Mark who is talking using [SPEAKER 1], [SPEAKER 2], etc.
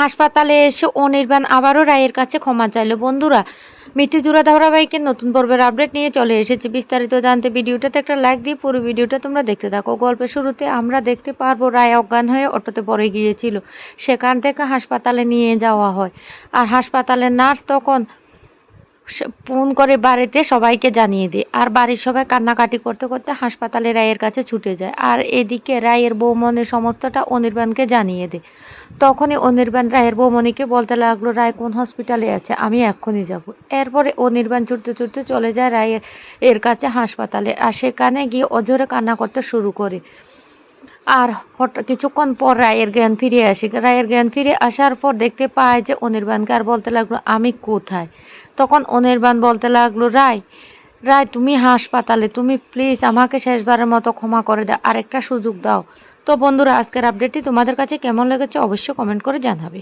[SPEAKER 1] হাসপাতালে এসে অনির্বাণ আবারও রায়ের কাছে ক্ষমা চাইল। বন্ধুরা মিঠি জুড়া ধারাবাহিকের নতুন পর্বের আপডেট নিয়ে চলে এসেছে। বিস্তারিত জানতে ভিডিওটাতে একটা লাইক দিয়ে পুরো ভিডিওটা তোমরা দেখতে থাকো। গল্পের শুরুতে আমরা দেখতে পারব, রায় অজ্ঞান হয়ে অটোতে পড়ে গিয়েছিল। সেখান থেকে হাসপাতালে নিয়ে যাওয়া হয়। আর হাসপাতালের নার্স তখন ফোন করে বাড়িতে সবাইকে জানিয়ে দেয় আর বাড়ির সবাই কান্নাকাটি করতে করতে হাসপাতালে রায়ের কাছে ছুটে যায়। আর এদিকে রায়ের বৌমনের সমস্তটা অনির্বাণকে জানিয়ে দেয়। তখনই অনির্বাণ রায়ের বৌমনিকে বলতে লাগল, রায়, কোন হসপিটালে আছে? আমি এক্ষুনি যাব। এরপরে অনির্বাণ ছুটতে ছুটতে চলে যায় রায়ের, এর কাছে হাসপাতালে। আর সেখানে গিয়ে অজরে কান্না করতে শুরু করে। আর কিছুক্ষণ পর রায়ের জ্ঞান ফিরে আসে। রায়ের জ্ঞান ফিরে আসার পর দেখতে পায় যে অনির্বাণকে আর বলতে লাগল, আমি কোথায়? তখন অনির্বাণ বলতে লাগল, রায় রায়, তুমি হাসপাতালে, তুমি প্লিজ আমাকে শেষবারের মতো ক্ষমা করে দাও। আরেকটা সুযোগ দাও। তো বন্ধুরা, আজকের আপডেটটি তোমাদের কাছে কেমন লেগেছে অবশ্যই কমেন্ট করে জানাবে।